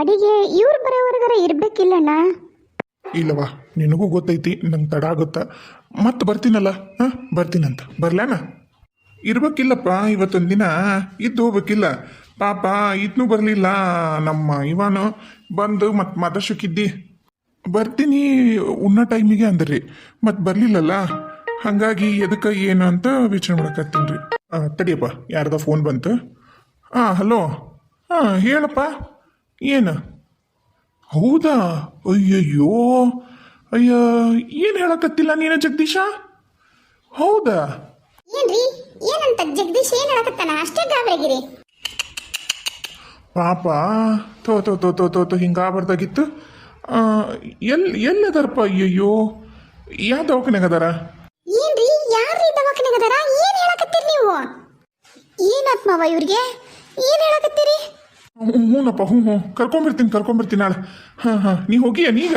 ಕಡೆಗೆ ಇವ್ರು ಬರೋವರೆಗಾರ ಇರ್ಬೇಕಿಲ್ಲಣ್ಣ. ಇಲ್ಲವಾ ನಿನಗೂ ಗೊತ್ತೈತಿ, ನಂಗೆ ತಡ ಆಗುತ್ತ. ಮತ್ತೆ ಬರ್ತೀನಲ್ಲ, ಹಾಂ? ಬರ್ತೀನಂತ. ಬರ್ಲಾನ ಇರ್ಬೇಕಿಲ್ಲಪ್ಪ, ಇವತ್ತೊಂದು ದಿನ ಇದ್ದು ಹೋಗ್ಬೇಕಿಲ್ಲ. ಪಾಪ, ಇದ್ನೂ ಬರಲಿಲ್ಲ. ನಮ್ಮ ಇವಾನು ಬಂದು ಮತ್ತೆ ಮಾತಾಡ್ಸಕ್ಕಿದ್ದಿ ಬರ್ತೀನಿ, ಉಣ್ಣ ಟೈಮಿಗೆ ಅಂದ್ರಿ. ಮತ್ತೆ ಬರಲಿಲ್ಲಲ್ಲ, ಹಾಗಾಗಿ ಎದಕ್ಕೆ ಏನು ಅಂತ ವಿಚಾರ ಮಾಡಕತ್ತೀನಿ ರೀ. ತಡಿಯಪ್ಪ, ಯಾರ್ದ ಫೋನ್ ಬಂತು. ಹಾಂ ಹಲೋ ಹಾಂ ಹೇಳಪ್ಪ. ಏನು? ಹೌದಾ? ಅಯ್ಯಯ್ಯೋ! ಅಯ್ಯ ಏನು ಹೇಳಕತ್ತಿಲ್ಲ ನೀನು ಜಗದೀಶ? ಹೌದಾ? ಏನ್ರಿ? ಏನಂತ ಜಗದೀಶ್ ಏನ್ ಹೇಳಕತ್ತಾನ? ಅಷ್ಟೇ ಗಾಬರಿಗಿರಿ. ಪಾಪ ತೋ ತೋ ತೋ ತೋ ತೋ ತೋ ಹಿಂಗಾಗ್ಬಾರ್ದಾಗಿತ್ತು ಎಲ್ಲಿ ಎಲ್ಲದಾರಪ್ಪ ಅಯ್ಯಯ್ಯೋ? ಯಾವ ದವಾಖಾನೆಗೆ ಅದಾರ? ಏನ್ರಿ? ಯಾರ್ರಿ ದವಾಖಾನೆಗೆ ಅದಾರ? ಏನ್ ಹೇಳಕತ್ತೀರಿ ನೀವು? ಏನಾತ್ ಮಾವ ಇವ್ರಿಗೆ? ಏನ್ ಹೇಳಕತ್ತೀರಿ? ಹ್ಞೂ ಹ್ಞೂನಪ್ಪ ಹ್ಞೂ ಹ್ಞೂ ಕರ್ಕೊಂಬರ್ತೀನಿ ಕರ್ಕೊಂಬರ್ತೀನಿ ನಾಳೆ. ಹಾಂ ಹಾಂ. ನೀ ಹೋಗಿಯ ನೀಗ?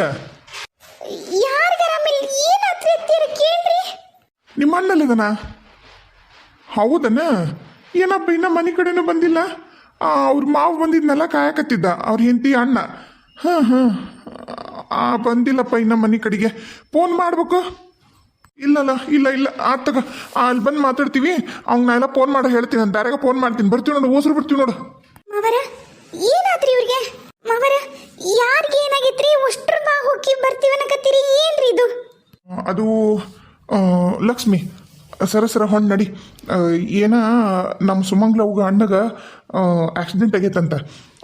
ನಿಮ್ಮ ಅಣ್ಣಲ್ಲಿದನ ಹೌದನ? ಏನಪ್ಪ ಇನ್ನ ಮನೆ ಕಡೆನೂ ಬಂದಿಲ್ಲ? ಅವ್ರ ಮಾವು ಬಂದಿದ್ನಲ್ಲ ಕಾಯಕತ್ತಿದ್ದ. ಅವ್ರ ಹೆಂಡತಿ ಅಣ್ಣ. ಹಾಂ ಹಾಂ. ಆ ಬಂದಿಲ್ಲಪ್ಪ ಇನ್ನ ಮನೆ ಕಡೆಗೆ. ಫೋನ್ ಮಾಡ್ಬೇಕು? ಇಲ್ಲಲ್ಲ ಇಲ್ಲ ಇಲ್ಲ. ಆತ ತಗ ಅಲ್ಲಿ ಬಂದು ಮಾತಾಡ್ತೀವಿ. ಅವ್ನ ಎಲ್ಲ ಫೋನ್ ಮಾಡಿ ಹೇಳ್ತೀನಿ ನಾನು ಬೇರೆಗೆ ಫೋನ್ ಮಾಡ್ತೀನಿ. ಬರ್ತೀವಿ ನೋಡು ಓಸರು ಬರ್ತೀವಿ ನೋಡು. ಏನಾತ್ರಿ ಇವ್ರಿಗೆ? ಮಾವರ, ಯಾರಿಗೆ ಏನಾಗೈತ್ರಿ? ಹೋಗಿ ಏನ್ರಿ ಇದು? ಅದು ಲಕ್ಷ್ಮಿ ಸರ ಸರ ಹೊಂಡ್ ನಡಿ ಏನ ನಮ್ಮ ಸುಮಂಗ್ಲ ಅವ್ಗ ಅಣ್ಣಗ ಆಕ್ಸಿಡೆಂಟ್ ಆಗೈತಂತ.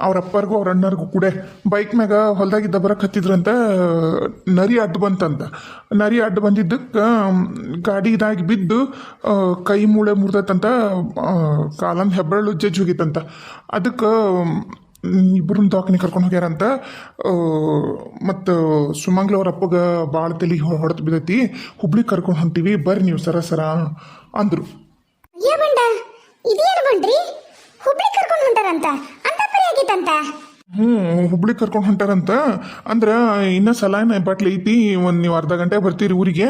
ಅವ್ರ ಅಪ್ಪರಿಗೂ, ಅವ್ರ ಅಣ್ಣರಿಗೂ ಕೂಡ ಬೈಕ್ ಮ್ಯಾಗ ಹೊಲ್ದಾಗಿದ್ದ ಬರಕ್ಕೆ ಹತ್ತಿದ್ರಂತ, ನರಿ ಅಡ್ಡ ಬಂತಂತ. ನರಿ ಅಡ್ಡ ಬಂದಿದ್ದಕ್ಕೆ ಗಾಡಿ ಇದಾಗಿ ಬಿದ್ದು ಕೈ ಮೂಳೆ ಮುರಿದತ್ತಂತ ಕಾಲನ್ ಹೆಬ್ಬೆರಳು ಜಜ್ಜಿ ಹೋಗಿತ್ತಂತ. ಅದಕ್ಕೆ ಇಬ್ಬರನ್ನ ದವಾಖಾನೆ ಕರ್ಕೊಂಡು ಹೋಗ್ಯಾರಂತ. ಮತ್ತು ಸುಮಂಗ್ಲ ಅವ್ರ ಅಪ್ಪಗೆ ಭಾಳ ತಲೆ ಹೊಡೆದು ಬಿದ್ದೈತಿ. ಹುಬ್ಳಿ ಕರ್ಕೊಂಡು ಹೊಂಟೀವಿ ಬರ್ರಿ ನೀವು ಸರ ಸರ ಅಂದರು. ಬಂಡ್ರಿ ಹುಬ್ಳಿ ಕರ್ಕೊಂಡು ಹೊಂಟಾರಂತ ಹ್ಞೂ ಅಂದ್ರೆ ಇನ್ನೂ ಸಲಾನ ಬಾಟ್ಲಿ ಐತಿ ಒಂದು ನೀವು ಅರ್ಧ ಗಂಟೆ ಬರ್ತೀರಿ ಊರಿಗೆ.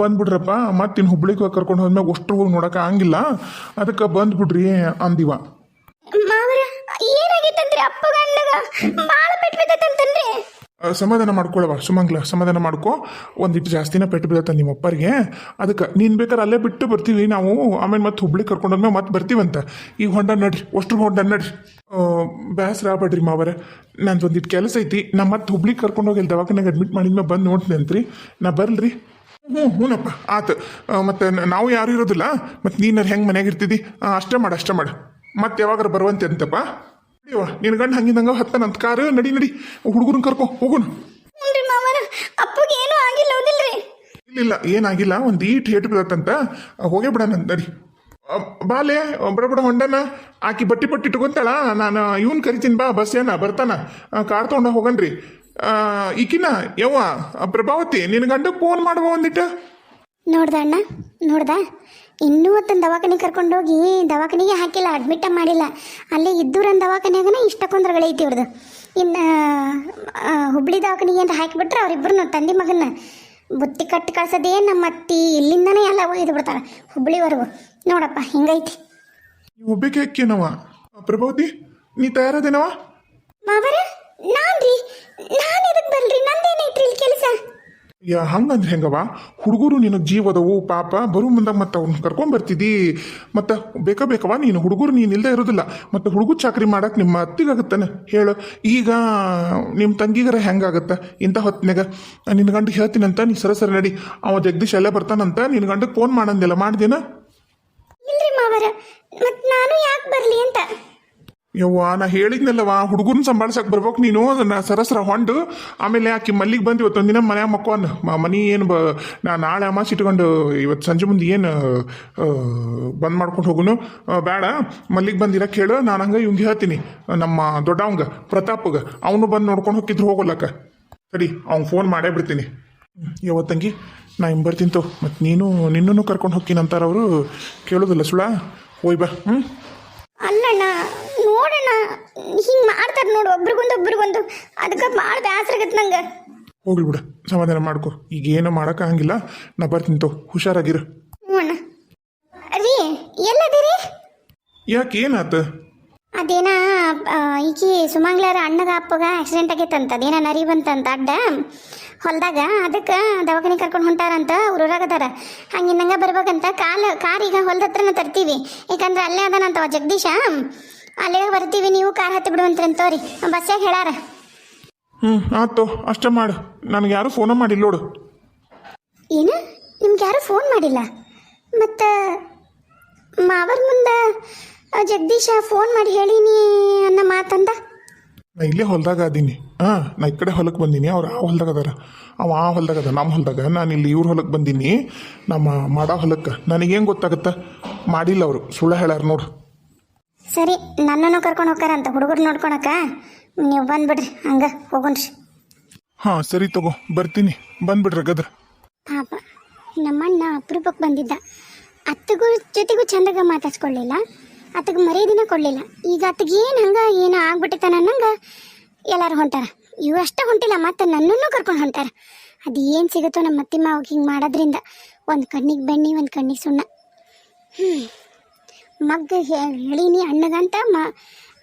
ಬಂದ್ಬಿಡ್ರಪ್ಪ ಮತ್ತೆ ಇನ್ನು ಹುಬ್ಳಿಗೆ ಕರ್ಕೊಂಡು ಹೋದ್ಮ್ಯಾಗ ಅಷ್ಟು ಹೋಗಿ ನೋಡೋಕೆ ಆಗಿಲ್ಲ ಅದಕ್ಕೆ ಬಂದ್ಬಿಡ್ರಿ ಅಂದಿವ. ಬಾಳ ಪೆಟ್ಟು ಸಮಾಧಾನ ಮಾಡ್ಕೊಳವ ಸುಮಂಗ್ಲ ಸಮಾಧಾನ ಮಾಡ್ಕೊ. ಒಂದಿಟ್ಟು ಜಾಸ್ತಿನ ಪೆಟ್ಟು ಬೀಳತ್ತ ನಿಮ್ಮ ಅಪ್ಪರಿಗೆ ಅದಕ್ಕೆ ನೀನು ಬೇಕಾದ್ರೆ ಅಲ್ಲೇ ಬಿಟ್ಟು ಬರ್ತೀವಿ ನಾವು ಆಮೇಲೆ ಮತ್ತೆ ಹುಬ್ಳಿ ಕರ್ಕೊಂಡೋದ್ಮೇಲೆ ಮತ್ತೆ ಬರ್ತೀವಂತ. ಈಗ ಹೊಂಡ ನಡ್ರಿ ಅಷ್ಟು ಹೊಂಡ ನಡ್ರಿ. ಆ, ಬೇಸರ ಆಗ್ಬೇಡ್ರಿ ಮಾವರ. ನಂದು ಒಂದಿಟ್ಟು ಕೆಲಸ ಐತಿ ನಾ ಮತ್ತೆ ಹುಬ್ಳಿಗೆ ಕರ್ಕೊಂಡೋಗಿ ಅಲ್ಲಿ ದವಾಖಾನೆಗೆ ಅಡ್ಮಿಟ್ ಮಾಡಿದ್ಮೇಲೆ ಬಂದು ನೋಡ್ತೀನಿ ಅಂತ್ರಿ ನಾ ಬರ್ಲ್ರಿ. ಹ್ಞೂ ಹ್ಞೂನಪ್ಪ ಆತು. ಮತ್ತೆ ನಾವು ಯಾರು ಇರೋದಿಲ್ಲ ಮತ್ತೆ ನೀನಾರು ಹೆಂಗೆ ಮನೆಯಾಗಿರ್ತಿದ್ದಿ ಅಷ್ಟೇ ಮಾಡು ಅಷ್ಟೇ ಮಾಡು. ಮತ್ತೆ ಯಾವಾಗಾರು ಬರುವಂತೆ ಅಂತಪ್ಪ. ಅಯ್ಯೋ ನಿನ್ ಗಂಡ ಹಂಗಿದಂಗ ಹತ್ತನಂತ ಕಾರು ನಡಿ ನಡಿ. ಹುಡುಗರನ್ನ ಕರ್ಕೊ ಹೋಗೋಣ. ಹ್ಞೂನ್ರಿ ಮಾವರ ಅಪ್ಪಗ ಏನೂ ಆಗಿಲ್ಲ ಹೌದಿಲ್ರಿ? ಇಲ್ಲ ಏನಾಗಿಲ್ಲ ಒಂದು ಈಟ್ ಹೇಟ್ ಬಿಡತ್ತಂತ ಹೋಗೇ ಬಿಡಣ ನಡಿ. ಅ, ಬಾಲೆ ಬಡ ಬಡ ಹೊಂಡನ ಆಕಿ ಬಟ್ಟಿ ಪಟ್ಟಿ ಇಟ್ಕೊಂತಾಳ. ನಾನು ಇವನ್ ಕರಿತೀನಿ ಬಾ ಬಸ್ ಏನ ಬರ್ತಾನ. ಆ, ಕಾರ್ ತಗೊಂಡ ಹೋಗನ್ರಿ. ಆ, ಈಕಿನ ಯವ್ವ ಆ, ಪ್ರಭಾವತಿ ನಿನ್ ಗಂಡ ಫೋನ್ ಮಾಡುವ ಒಂದಿಟ್ಟು ನೋಡ್ದ ಅಣ್ಣ ನೋಡ್ದ? ಇನ್ನೂ ಹೊತ್ತೊಂದು ದವಾಖಾನೆ ಕರ್ಕೊಂಡೋಗಿ ದವಾಖಾನೆಗೆ ಹಾಕಿಲ್ಲ ಅಡ್ಮಿಟ್ ಮಾಡಿಲ್ಲ. ಅಲ್ಲೇ ಇದ್ದೂರನ್ ದವಾಖಾನೆಗನ ಇಷ್ಟಕ್ಕೊಂದ್ರಗಳೈತಿ ಇವ್ರದ್ದು ಇನ್ನು ಹುಬ್ಳಿ ದವಾಖಾನೆಗೆ ಅಂತ ಹಾಕಿಬಿಟ್ರೆ ಅವರಿಬ್ಬರು ತಂದೆ ಮಗನ ಬುತ್ತಿ ಕಟ್ಟಿ ಕಳ್ಸೋದೇ ನಮ್ಮ ಅತ್ತಿ. ಇಲ್ಲಿಂದನೇ ಎಲ್ಲ ಒಯ್ದು ಬಿಡ್ತಾರೆ ಹುಬ್ಳಿವರೆಗೂ. ನೋಡಪ್ಪ ಹಿಂಗೈತಿ. ಒಬ್ಬಕ್ಕೆ ಹಾಕ್ಯನವ? ಪ್ರಭಾವತಿ ನೀ ತಯಾರದೇನವ? ಮಾವರ ನಾನ್ರಿ. ನಾನು ಇದಕ್ಕೆ ಬರ್ರಿ ನಂದೇನೈತ್ರಿ ಇಲ್ಲಿ ಕೆಲಸ? ಯಾ ಹಂಗಂದ್ರೆ ಹೆಂಗವ ಹುಡುಗರು ನಿನಗೆ ಜೀವದವು ಪಾಪ, ಬರು ಮುಂದೆ ಮತ್ತೆ ಅವ್ನ ಕರ್ಕೊಂಡ್ ಮತ್ತು ಬೇಕಾ ಬೇಕವ ನೀನು ಹುಡುಗರು ನೀನು ಇಲ್ಲದೆ ಇರೋದಿಲ್ಲ. ಮತ್ತೆ ಹುಡುಗರು ಚಾಕ್ರಿ ಮಾಡಕ್ಕೆ ನಿಮ್ಮ ಅತ್ತಿಗಾಗತ್ತಾನೆ ಹೇಳು. ಈಗ ನಿಮ್ಮ ತಂಗಿಗರ ಹೆಂಗಾಗತ್ತೆ ಇಂಥ ಹೊತ್ತಿನಾಗ ನಿನ್ನ ಗಂಡ ಹೇಳ್ತೀನಂತ ನೀ ಸರ ಸರಿ ನಡಿ. ಅವ ಜಗದೀಶ್ ಅಲ್ಲೇ ಬರ್ತಾನಂತ ನಿನ್ನ ಗಂಡಕ್ಕೆ ಫೋನ್ ಮಾಡಂದಿಲ್ಲ. ಮಾಡ್ದೇನ? ಇಲ್ರಿ ಮಾವರ. ನಾನು ಯಾಕೆ ಬರಲಿ ಅಂತ? ಯವ್ವ, ನಾ ಹೇಳಿದ್ನಲ್ಲವ ಹುಡುಗನ ಸಂಭಾಳ್ಸಕ್ ಬರ್ಬೇಕು, ನೀನು ಅದನ್ನ ಸರಸ್ರ ಹೊಂಡು, ಆಮೇಲೆ ಆಕಿ ಮಲ್ಲಿಗೆ ಬಂದು ಇವತ್ತೊಂದು ದಿನ ಮನ್ಯಾಗ ಮಾ, ಮನಿ ಏನು ಬ, ನಾ ನಾಳೆ ಅಮಾಸಿ ಇಟ್ಕೊಂಡು ಇವತ್ತು ಸಂಜೆ ಮುಂದೆ ಏನು ಬಂದ್ ಮಾಡ್ಕೊಂಡು ಹೋಗುನು? ಬೇಡ ಮಲ್ಲಿಗೆ ಬಂದಿರಕ್ಕೆ ಕೇಳು, ನಾನು ಹಂಗೆ ಇವಂಗೆ ಹೇಳ್ತೀನಿ. ನಮ್ಮ ದೊಡ್ಡವಂಗ ಪ್ರತಾಪ್ಗೆ, ಅವನು ಬಂದು ನೋಡ್ಕೊಂಡು ಹೋಗಿದ್ರು ಹೋಗೋಲ್ಲಕ್ಕ. ಸರಿ, ಅವ್ನು ಫೋನ್ ಮಾಡೇ ಬಿಡ್ತೀನಿ. ಯಾವತ್ತಂಗಿ ನಾ ಹಿಂಗೆ ಬರ್ತೀನಿ ತೋ. ಮತ್ತು ನೀನು ನಿನ್ನೂ ಕರ್ಕೊಂಡು ಹೋಗ್ತೀನಿ ಅಂತಾರವರು ಕೇಳೋದಿಲ್ಲ ಸುಳ? ಹೋಯ್ ಬಾ ಹ್ಞೂ ಅಲ್ಲಣ್ಣ ನೋಡಣ್ಣ ಹಿಂಗ್ ಮಾಡ್ತಾರ ನೋಡು ಒಬ್ರಿಗೊಂದು ಒಬ್ರಿಗೊಂದು. ಅದಕ್ಕೆ ಭಾಳ ಬೇಸರ ಆಗತ್ತೆ ನಂಗೆ. ಹೋಗ್ಲಿ ಬಿಡು ಸಮಾಧಾನ ಮಾಡ್ಕೋ. ಈಗ ಏನೂ ಮಾಡೋಕ್ಕಾಗಂಗಿಲ್ಲ ನಾ ಬರ್ತೀನಿ ತೋ ಹುಷಾರಾಗಿರು. ಹ್ಞೂ ಅಣ್ಣ. ರೀ ಎಲ್ಲದಿರಿ? ಯಾಕೆ ಏನಾತ? ಅದೇನ ಈಕಿ ಸುಮಂಗ್ಲಾರ ಅಣ್ಣಗ ಅಪ್ಪಗ ಆಕ್ಸಿಡೆಂಟ್ ಆಗೈತಂತ ಅದೇನ ನರಿ ಬಂತಂತ ಅಡ್ಡ? ಹೊಲ್ದಾಗ ಅದಕ್ಕೆ ದವಾಖಾನೆ ಕರ್ಕೊಂಡು ಹೊಂಟಾರಂತ ಊರಾಗದಾರ ಇನ್ನಂಗೆ ಬರ್ಬೇಕಂತ ಕಾಲು ಕಾರ್ ಈಗ ಹೊಲ್ದ ಹತ್ರನ ತರ್ತೀವಿ. ಯಾಕಂದ್ರೆ ಅಲ್ಲೇ ಅದಾನಂತವ ಜಗದೀಶ. ಅಲ್ಲೇ ಬರ್ತೀವಿ ನೀವು ಕಾರ್ ಹತ್ತಿ ಬಿಡುವಂತ್ರಿ ತೋರಿ ಬಸ್ಸಾಗ ಹೇಳಾರ. ಹ್ಞೂ ಆತು ಅಷ್ಟೇ ಮಾಡು. ನನಗೆ ಯಾರು ಫೋನ ಮಾಡಿಲ್ಲ ನೋಡು. ಏನು? ನಿಮ್ಗೆ ಯಾರು ಫೋನ್ ಮಾಡಿಲ್ಲ? ಮತ್ತು ಮಾವರ ಮುಂದೆ ಜಗದೀಶ ಫೋನ್ ಮಾಡಿ ಹೇಳೀನಿ ಅನ್ನೋ ಮಾತಂದ? ನಾ ಇಲ್ಲೇ ಹೊಲ್ದಾಗ ಅದೀನಿ. ಹಾಂ ನಾ ಈ ಕಡೆ ಹೊಲಕ್ಕೆ ಬಂದೀನಿ ಅವ್ರು ಆ ಹೊಲ್ದಾಗ ಅದಾರ. ಅವ ಆ ಹೊಲ್ದಾಗ ಅದ ನಮ್ಮ ಹೊಲ್ದಾಗ. ನಾನು ಇಲ್ಲಿ ಇವ್ರ ಹೊಲಕ್ಕೆ ಬಂದೀನಿ ನಮ್ಮ ಮಾಡೋ ಹೊಲಕ್ಕೆ. ನನಗೇನು ಗೊತ್ತಾಗತ್ತೆ? ಮಾಡಿಲ್ಲ ಅವರು. ಸುಳ್ಳ ಹೇಳ್ಯಾರ ನೋಡು. ಸರಿ ನನ್ನನ್ನು ಕರ್ಕೊಂಡು ಹೋಗ್ತಾರಂತ ಹುಡುಗರು ನೋಡ್ಕೊಳಕ? ನೀವು ಬಂದ್ಬಿಡ್ರಿ ಹಂಗ ಹೋಗೋಣ್ರಿ. ಹಾಂ ಸರಿ ತಗೋ ಬರ್ತೀನಿ. ಬಂದ್ಬಿಡ್ರಿ ಗದ್ರ ಪಾಪ ನಮ್ಮಣ್ಣ ಅಪರೂಪಕ್ಕೆ ಬಂದಿದ್ದ. ಅತ್ತಗೂ ಜೊತೆಗೂ ಚಂದಾಗ ಮಾತಾಡ್ಸ್ಕೊಳ್ಳಿಲ್ಲ ಅತ್ತಗೆ ಮರ್ಯಾದಿನ ಕೊಡಲಿಲ್ಲ. ಈಗ ಅತ್ತಿಗೆ ಏನು ಹಂಗೆ ಏನೋ ಆಗ್ಬಿಟ್ಟಿತ್ತ ನನ್ನಂಗೆ ಎಲ್ಲರೂ ಹೊಂಟಾರ. ಇವು ಅಷ್ಟೇ ಹೊಂಟಿಲ್ಲ, ಮತ್ತೆ ನನ್ನನ್ನು ಕರ್ಕೊಂಡು ಹೊಂಟಾರ. ಅದು ಏನು ಸಿಗುತ್ತೋ ನಮ್ಮ ಅತ್ತಿ ಮಾವಿಗೆ ಹಿಂಗೆ ಮಾಡೋದ್ರಿಂದ. ಒಂದು ಕಣ್ಣಿಗೆ ಬೆಣ್ಣೆ, ಒಂದು ಕಣ್ಣಿಗೆ ಸುಣ್ಣ. ಹ್ಞೂ ಮಗ್ಗ ಹೇಳಿನಿ ಅಣ್ಣಗಂತ ಮ,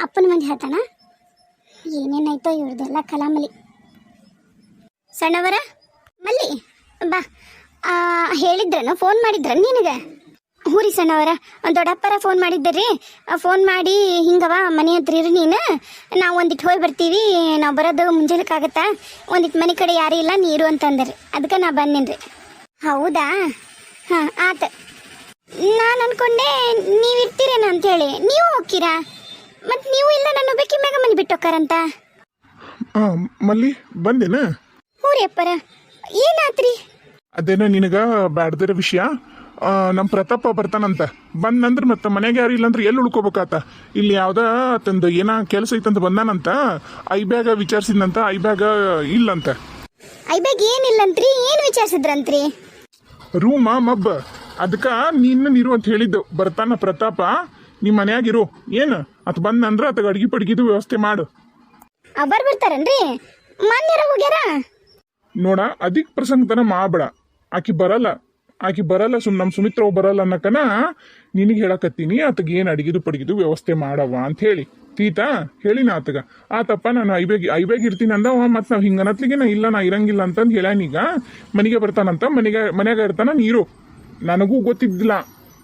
ಅಪ್ಪನ ಮಂದಿ ಹೇಳ್ತಾನ. ಏನೇನಾಯ್ತೋ ಇವ್ರದ್ದೆಲ್ಲ ಕಲಾಮಲಿ. ಸಣ್ಣವರ? ಮಲ್ಲಿ, ಬಾ. ಹೇಳಿದ್ರನು, ಫೋನ್ ಮಾಡಿದ್ರ ನಿನಗೆ? ಹ್ಞೂ ರೀ ಸಣ್ಣವರ ದೊಡ್ಡಪ್ಪರ ಫೋನ್ ಮಾಡಿದ್ದರಿ. ಫೋನ್ ಮಾಡಿ ಹಿಂಗವ ಮನೆ ಹತ್ರ ಇರು ನೀನು. ನಾವು ಒಂದಿಟ್ಟು ಹೋಗಿ ಬರ್ತೀವಿ ನಾವು ಬರೋದು ಮುಂಜಾನೆಕ್ಕಾಗತ್ತಾ? ಒಂದಿಟ್ಟು ಮನೆ ಕಡೆ ಯಾರೂ ಇಲ್ಲ ನೀರು ಅಂತಂದ್ರಿ. ಅದಕ್ಕೆ ನಾ ಬಂದೇನ್ರಿ. ಹೌದಾ? ಹಾಂ ಆತ. ನಾನು ಅನ್ಕೊಂಡೆ ನೀವು ಅಂತ ಅಂತೇಳಿ. ನೀವು ಹೋಗ್ತೀರಾ? ಮತ್ತು ನೀವು ಇಲ್ಲ ನನ್ನ ಬೇಕಿ ಮ್ಯಾಗ ಮನೆ ಬಿಟ್ಟು ಮಲ್ಲಿ ಬಂದೇನ? ಹ್ಞೂ ರೀ ಅಪ್ಪರ ಏನಾತ್ರಿ? ಅದೇನೋ ನಿನಗ ಬ್ಯಾಡ್ದಿರೋ ವಿಷಯ? ನಮ್ಮ ಪ್ರತಾಪ ಬರ್ತಾನಂತ. ಬಂದಂದ್ರೆ ಮತ್ತೆ ಮನೆಗೆ ಯಾರು ಇಲ್ಲಂದ್ರೆ ಎಲ್ಲಿ ಉಳ್ಕೋಬೇಕಾತ? ಇಲ್ಲಿ ಯಾವ್ದ ತಂದು ಏನ ಕೆಲಸ ಐತಂತ ಬಂದಾನಂತ ಐ ಐಬ್ಯಾಗ ವಿಚಾರಿಸಿದಂತ ಬ್ಯಾಗ ಇಲ್ಲಂತ. ಐಬ್ಯಾಗ ಏನಿಲ್ಲಂತ್ರಿ? ಏನು ವಿಚಾರಿಸಿದ್ರಂತ್ರಿ? ರೂಮ ಮಬ್ಬ. ಅದಕ್ಕ ನಿನ್ನ ನೀರು ಅಂತ ಹೇಳಿದ್ದು. ಬರ್ತಾನ ಪ್ರತಾಪ ನಿಮ್ಮ ಮನೆಯಾಗಿರು. ಏನು? ಅತ್ ಬಂದಂದ್ರ ಅತಗ ಅಡ್ಗಿ ಪಡ್ಗಿದು ವ್ಯವಸ್ಥೆ ಮಾಡು. ಅವರ್ ಬರ್ತಾರನ್ರಿ? ಮಾನ್ಯರ ಹೋಗ್ಯಾರ? ನೋಡ ಅದಿಕ್ ಪ್ರಸಂಗತನ ಮಾಡಬೇಡ ಆಕಿ ಬರಲ್ಲ. ಆಕಿ ಬರಲ್ಲ, ಸುಮ್ ನಮ್ಮ ಸುಮಿತ್ರ ಬರಲ್ಲ ಅನ್ನಕನ ನಿನಗೆ ಹೇಳಕತ್ತೀನಿ, ಆತಗೆ ಏನು ಅಡಿಗಿದು ಪಡಿಗಿದು ವ್ಯವಸ್ಥೆ ಮಾಡವ ಅಂತ ಹೇಳಿ. ತೀತಾ ಹೇಳಿನ ಆತಗ. ಆತಪ್ಪ, ನಾನು ಐಬೇಗಿ ಐಬೇಗಿ ಇರ್ತೀನಿ ಅಂದವ ಮತ್ತೆ ನಾವು ಹಿಂಗನತ್ಲಿಗೆ ನಾ ಇಲ್ಲ, ನಾ ಇರಂಗಿಲ್ಲ ಅಂತಂದು ಹೇಳ್ಯಾನೀಗ ಮನೆಗೆ ಬರ್ತಾನಂತ, ಮನೆಗೆ ಮನ್ಯಾಗ ಇರ್ತಾನ ನೀರು ನನಗೂ ಗೊತ್ತಿದ್ದಿಲ್ಲ.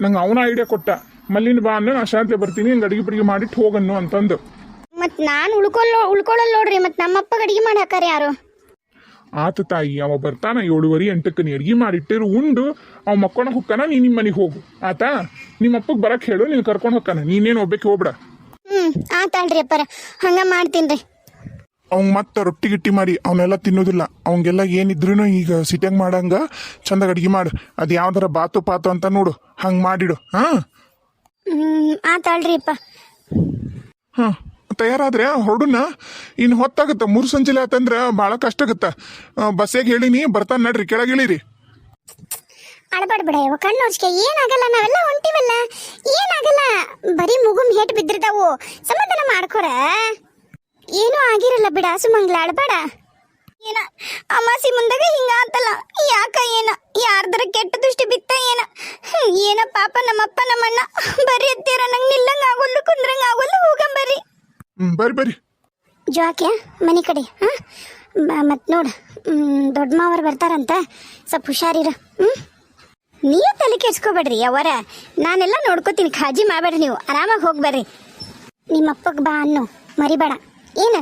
ನಂಗೆ ಅವನ ಐಡಿಯಾ ಕೊಟ್ಟ. ಮಲ್ಲಿನ ಬಾ ಅನ್ನೋ ನಾ ಶಾಂತಿ ಬರ್ತೀನಿ, ಹಿಂಗೆ ಅಡಿಗೆ ಪಡಿಗೆ ಮಾಡಿಟ್ಟು ಹೋಗನ್ನು ಅಂತಂದು. ಮತ್ ನಾನು ಉಳ್ಕೊಳ್ಳೋ ಉಳ್ಕೊಳ್ಳಲ್ಲ ನೋಡ್ರಿ, ಮತ್ ನಮ್ಮಪ್ಪ ಅಡಿಗೆ ಮಾಡಿ ಹಾಕಾರ ಯಾರು? ಆತ ತಾಯಿ ಅವ ಬರ್ತಾನ ಏಳುವರೆ ಎಂಟಕ್ಕೆ ನೀ ಅಡ್ಗೆ ಮಾಡಿಟ್ಟಿರು ಉಂಡು ಅವ ಮಕ್ಕೊಂಡ ಹೊಕ್ಕಾನ ನೀ ನಿಮ್ಮ ಮನೆಗೆ ಹೋಗು. ಆತ ನಿಮ್ಮ ಅಪ್ಪಗೆ ಬರಕ್ಕೆ ಹೇಳು ನೀನು ಕರ್ಕೊಂಡು ಹೊಕ್ಕಾನ. ನೀನೇನು ಒಬ್ಬಕ್ಕೆ ಹೋಗ್ಬೇಡ. ಹ್ಮ್ ಆತಾಳ್ರಿ ಅಪ್ಪರ ಹಂಗ ರೀ ಅವ್ನ್ ಮತ್ತೆ ರೊಟ್ಟಿ ಗಿಟ್ಟಿ ಮಾಡಿ ಅವನ್ನೆಲ್ಲ ತಿನ್ನೋದಿಲ್ಲ. ಅವಂಗೆಲ್ಲ ಏನಿದ್ರು ಈಗ ಸಿಟಿಯಾಗ ಮಾಡಂಗ ಚಂದಾಗ ಅಡ್ಗೆ ಮಾಡು. ಅದು ಯಾವ್ದಾರ ಬಾತು ಪಾತು ಅಂತ ನೋಡು. ಹಂಗೆ ಮಾಡಿಡು ಹಾಂ? ಹ್ಮ್ ಆತಾಳ್ರಿ ಅಪ್ಪ. ಹಾಂ. ತಯಾರಾದ್ರೆ ಹೊರಡುನ ಇನ್ನು ಹೊತ್ತಾಗತ್ತೆ, ಮೂರು ಸಂಜೆಲೆ ಆತಂದ್ರೆ ಭಾಳ ಕಷ್ಟ ಆಗತ್ತ. ಬಸ್ಸಿಗೆ ಹೇಳಿನಿ, ಬರ್ತಾನೆ ನಡ್ರಿ, ಕೆಳಗೆ ಇಳಿರಿ. ಅಳಬಾಡ್ ಬಿಡ ಕಣ್ಣು ಹೊರ್ಸ್ಕೆ ಏನಾಗಲ್ಲ, ನಾವೆಲ್ಲ ಹೊಂಟಿವಲ್ಲ. ಏನಾಗಲ್ಲ, ಬರೀ ಮುಗುಮ್ ಹೆಟ್ ಬಿದ್ದಿರ್ತಾವು. ಸಮಾಧಾನ ಮಾಡ್ಕೊರ? ಏನೂ ಆಗಿರಲ್ಲ ಬಿಡ, ಸುಮಂಗ್ಲ, ಅಳಬೇಡ. ಏನ, ಅಮಾಸಿ ಮುಂದಾಗ ಹಿಂಗ ಆತಲ್ಲ ಯಾಕ ಏನ, ಯಾರ್ದರ ಕೆಟ್ಟ ದೃಷ್ಟಿ ಬಿತ್ತ ಏನ? ಏನ ಪಾಪ ನಮ್ಮಪ್ಪ ನಮ್ಮಣ್ಣ ಬರ್ರಿ ಅತ್ತೀರ ನಂಗೆ ನಿಲ್ಲಂಗ ಆಗೋಲ್ಲ, ಕುಂದ್ರಂಗ ಆಗೋಲ್ಲ ಹೋಗಂಬರ್ರಿ ಬರ್ರಿ ಬರ್ರಿ. ಮನೆ ಕಡೆ, ಹಾ? ಮತ್ತು ನೋಡು ದೊಡ್ಡ ಮಾವರು ಬರ್ತಾರಂತ, ಸ್ವಲ್ಪ ಹುಷಾರಿರ ಹ್ಞೂ ನೀವು ತಲೆ ಕೆಡ್ಸ್ಕೊಬೇಡ್ರಿ ಅವರ ನಾನೆಲ್ಲ ನೋಡ್ಕೋತೀನಿ ಕಾಜಿ ಮಾಡಬೇಡ್ರಿ ನೀವು. ಆರಾಮಾಗಿ ಹೋಗ್ಬೇಡ್ರಿ ನಿಮ್ಮ ಅಪ್ಪಗೆ ಬಾ ಅನ್ನು, ಮರಿಬೇಡ. ಏನು?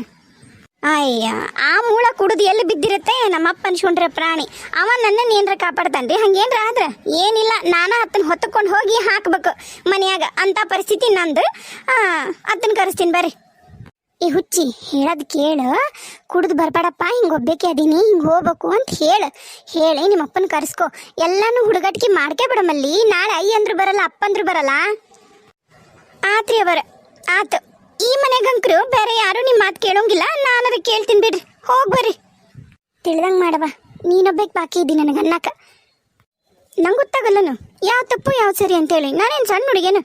ಅಯ್ಯ ಆ ಮೂಳ ಕುಡಿದು ಎಲ್ಲಿ ಬಿದ್ದಿರುತ್ತೆ? ನಮ್ಮಪ್ಪ ಅನ್ಸ್ಕೊಂಡ್ರೆ ಪ್ರಾಣಿ. ಅವ ನನ್ನನ್ನು ಏನರ ಕಾಪಾಡ್ತಾನ್ರಿ? ಹಂಗೇನ್ರ ಆದ್ರ? ಏನಿಲ್ಲ, ನಾನ ಅತ್ತನ ಹೊತ್ತಕೊಂಡು ಹೋಗಿ ಹಾಕ್ಬೇಕು ಮನೆಯಾಗ. ಅಂತ ಪರಿಸ್ಥಿತಿ ನಂದು. ಅತ್ತನ ಕರೆಸ್ತೀನಿ ಬರ್ರಿ. ಈ ಹುಚ್ಚಿ, ಹೇಳದ್ ಕೇಳು. ಕುಡಿದು ಬರಬೇಡಪ್ಪ, ಹಿಂಗೆ ಒಬ್ಬೇಕೆ ಅದೀನಿ, ಹಿಂಗೆ ಹೋಗ್ಬೇಕು ಅಂತ ಹೇಳು. ಹೇಳಿ ನಿಮ್ಮ ಅಪ್ಪನ ಕರೆಸ್ಕೊ. ಎಲ್ಲಾನು ಹುಡುಗಾಟಿಕೆ ಮಾಡ್ಕೆ ಬಿಡಮಲ್ಲಿ ನಾಳೆ ಐ ಅಂದ್ರು ಬರಲ್ಲ ಅಪ್ಪಂದ್ರು ಬರಲ್ಲ. ಆತ್ರಿ ಅವರ, ಆತು. ಈ ಮನೆಗಂಕರು ಬೇರೆ ಯಾರು ನಿಮ್ಮ ಮಾತು ಕೇಳೋಂಗಿಲ್ಲ. ಅದಕ್ಕೆ ಕೇಳ್ತೀನಿ ಬಿಡ್ರಿ. ಹೋಗಿ ಬರ್ರಿ. ತಿಳ್ದಂಗೆ ಮಾಡವ ನೀನೊಬ್ಬೇಕು ಬಾಕಿ ಇದ್ದೀನಿ ನನಗೆ ಅನ್ನಕ. ನಂಗೆ ಗೊತ್ತಾಗಲ್ಲನು. ಯಾವ ತಪ್ಪು, ಯಾವ ಸರಿ ಅಂತೇಳಿ ನಾನೇನು ಸಣ್ಣ ಹುಡುಗೇನು?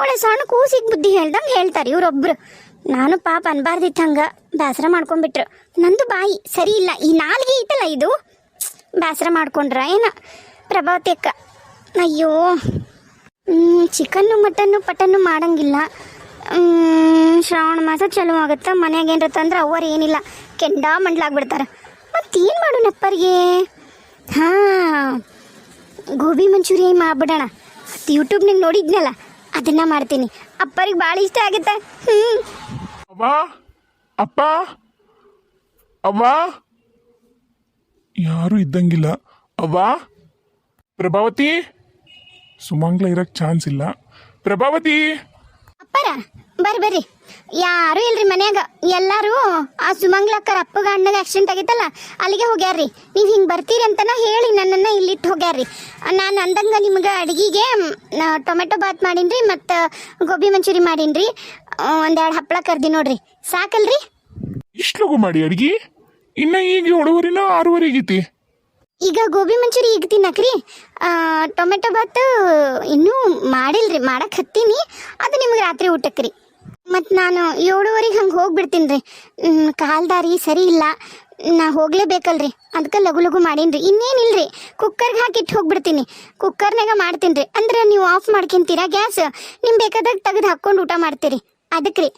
ಒಳ್ಳೆ ಸಣ್ಣ ಕೂಸಿಗೆ ಬುದ್ಧಿ ಹೇಳ್ದಂಗೆ ಹೇಳ್ತಾರೆ ಇವರೊಬ್ರು. ನಾನು ಪಾಪ ಅನ್ಬಾರ್ದಿತ್ತು ಹಂಗೆ ಬೇಸರ ಮಾಡ್ಕೊಂಡ್ಬಿಟ್ರು. ನಂದು ಬಾಯಿ ಸರಿ ಇಲ್ಲ. ಈ ನಾಲ್ಗೆ ಐತಲ್ಲ ಇದು? ಬೇಸರ ಮಾಡ್ಕೊಂಡ್ರ ಏನ? ಪ್ರಭಾವತಿ ಅಕ್ಕ, ಅಯ್ಯೋ. ಚಿಕನ್ನು ಮಟನ್ನು ಪಟನ್ನು ಮಾಡಂಗಿಲ್ಲ. ಶ್ರಾವಣ ಮಾಸ ಚಲೋ ಆಗುತ್ತೆ? ಮನ್ಯಾಗ ಏನ್ರ ತಂದ್ರೆ ಅವ್ರು ಏನಿಲ್ಲ. ಕೆಂಡ ಮಂಡ್ಲಾಗ್ಬಿಡ್ತಾರೆ. ಮತ್ತೇನು ಮಾಡೋಣಪ್ಪರಿಗೆ ಹಾಂ, ಗೋಬಿ ಮಂಚೂರಿ ಮಾಡ್ಬಿಡೋಣ. ಯೂಟ್ಯೂಬ್ನಾಗ ನೋಡಿದ್ನಲ್ಲ, ಅದನ್ನ ಮಾಡ್ತೀನಿ. ಅಪ್ಪರಿಗೆ ಭಾಳ ಇಷ್ಟ ಆಗುತ್ತೆ? ಹ್ಞೂ ಅವ್ವ ಅಪ್ಪ ಅವ್ವ ಯಾರು ಇದ್ದಂಗಿಲ್ಲ. ಅವ್ವ ಪ್ರಭಾವತಿ. ಸುಮಂಗ್ಲ ಇರಕ್ಕೆ ಚಾನ್ಸ್ ಇಲ್ಲ. ಪ್ರಭಾವತಿ. ಅಪ್ಪರ ಯಾರು ಇಲ್ರಿ ಮನ್ಯಾಗ. ಎಲ್ಲಾರು ಆ ಸುಮಂಗ್ಲಕ್ಕರ ಅಪ್ಪಗ ಅಣ್ಣಗ ಆಕ್ಸಿಡೆಂಟ್ ಆಗೈತಲ್ಲ ಅಲ್ಲಿಗೆ ಹೋಗ್ಯಾರ್ರಿ. ನೀವು ಹಿಂಗೆ ಬರ್ತೀರಿ ಅಂತನ ಹೇಳಿ ನನ್ನನ್ನು ಇಲ್ಲಿಟ್ಟು ಹೋಗ್ಯಾರ್ರಿ. ನಾನು ಅಂದಂಗ ನಿಮ್ಗೆ ಅಡಿಗೆಗೆ ಟೊಮೆಟೊ ಬಾತ್ ಮಾಡೀನ್ರಿ ಮತ್ತು ಗೋಬಿ ಮಂಚೂರಿ ಮಾಡೀನ್ರಿ. ಒಂದೆರಡು ಹಪ್ಪಳ ಕರ್ದಿ ನೋಡ್ರಿ. ಸಾಕಲ್ರಿ? ಇಷ್ಟು ಲಗು ಮಾಡಿ ಅಡಿಗೆ? ಇನ್ನ ಈಗ ಏಳುವರಿನ ಆರೂವರೆಗೈತಿ ಈಗ ಗೋಬಿ ಮಂಚೂರಿ ಈಗ ತಿನ್ನಕ್ರಿ. ಟೊಮೆಟೊ ಬಾತ್ ಇನ್ನೂ ಮಾಡಿಲ್ರಿ ಮಾಡಕ್ಕೆ ಹತ್ತೀನಿ. ಅದು ನಿಮ್ಗೆ ರಾತ್ರಿ ಊಟಕ್ಕೆ ರೀ ಮತ್ತು ನಾನು ಏಳುವರೆಗೆ ಹಂಗೆ ಹೋಗ್ಬಿಡ್ತೀನಿ ರೀ. ಕಾಲ್ದಾರಿ ಸರಿ ಇಲ್ಲ. ನಾ ಹೋಗ್ಲೇಬೇಕಲ್ರಿ. ಅದಕ್ಕೆ ಲಘು ಲಘು ಮಾಡೀನಿ ಇನ್ನೇನಿಲ್ರಿ. ಕುಕ್ಕರ್ಗೆ ಹಾಕಿಟ್ಟು ಹೋಗ್ಬಿಡ್ತೀನಿ. ಕುಕ್ಕರ್ನಾಗ ಮಾಡ್ತೀನಿ ರೀ ಅಂದ್ರೆ ನೀವು ಆಫ್ ಮಾಡ್ಕೊಂತೀರಾ ಗ್ಯಾಸ್? ನಿಮ್ಗೆ ಬೇಕಾದಾಗ ತೆಗೆದು ಹಾಕ್ಕೊಂಡು ಊಟ ಮಾಡ್ತೀರಿ. ಅದಕ್ಕೆ ರೀ